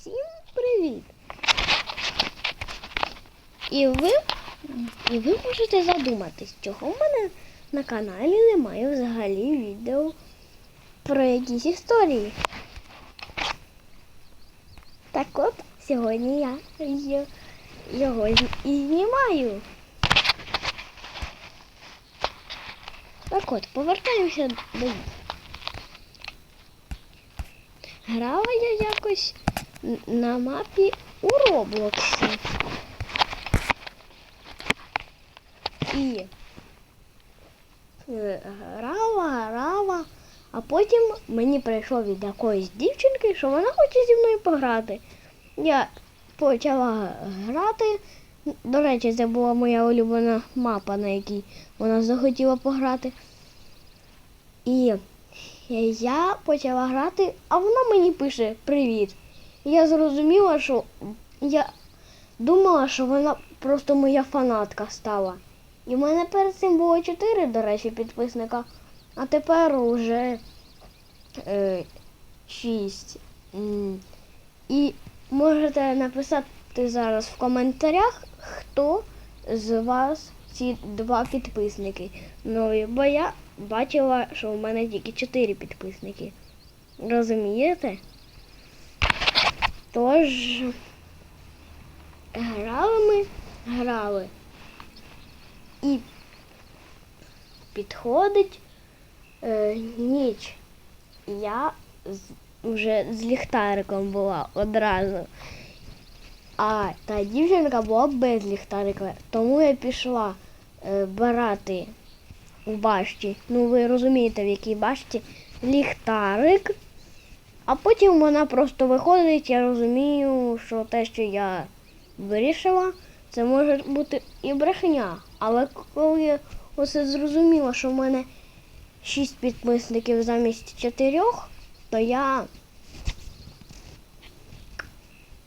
Всім привіт! І ви, і ви можете задуматись, чого в мене на каналі немає взагалі відео про якісь історії. Так от, сьогодні я його і знімаю. Так от, повертаємося до. Грала я якось на мапі у Роблоксі. І е, грала, грала, а потім мені прийшло від якоїсь дівчинки, що вона хоче зі мною пограти. Я почала грати. До речі, це була моя улюблена мапа, на якій вона захотіла пограти. І я почала грати, а вона мені пише Привіт. Я зрозуміла, що я думала, що вона просто моя фанатка стала. І в мене перед цим було 4, до речі, підписника, а тепер уже е, 6. І можете написати зараз в коментарях, хто з вас ці два підписники нові, бо я бачила, що в мене тільки 4 підписники. Розумієте? Тож грали ми, грали. І підходить е, ніч. Я вже з ліхтариком була одразу. А та дівчинка була без ліхтарика. Тому я пішла е, брати у башті. Ну, ви розумієте, в якій башті ліхтарик. А потім вона просто виходить, я розумію, що те, що я вирішила, це може бути і брехня. Але коли я оце зрозуміла, що в мене шість підписників замість чотирьох, то я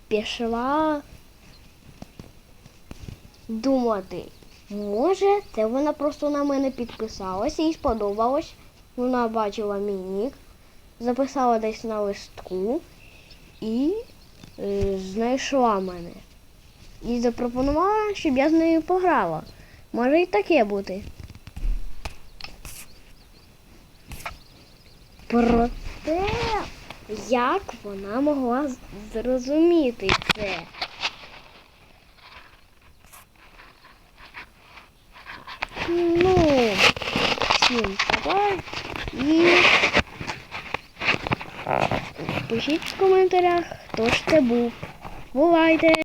пішла думати, може, це вона просто на мене підписалась, їй сподобалось. Вона бачила мій нік, записала десь на листку і е, знайшла мене. І запропонувала, щоб я з нею пограла. Може і таке бути. Проте, як вона могла зрозуміти це? Ну, всім пока і пишіть в коментарях, хто ж це був. Бувайте!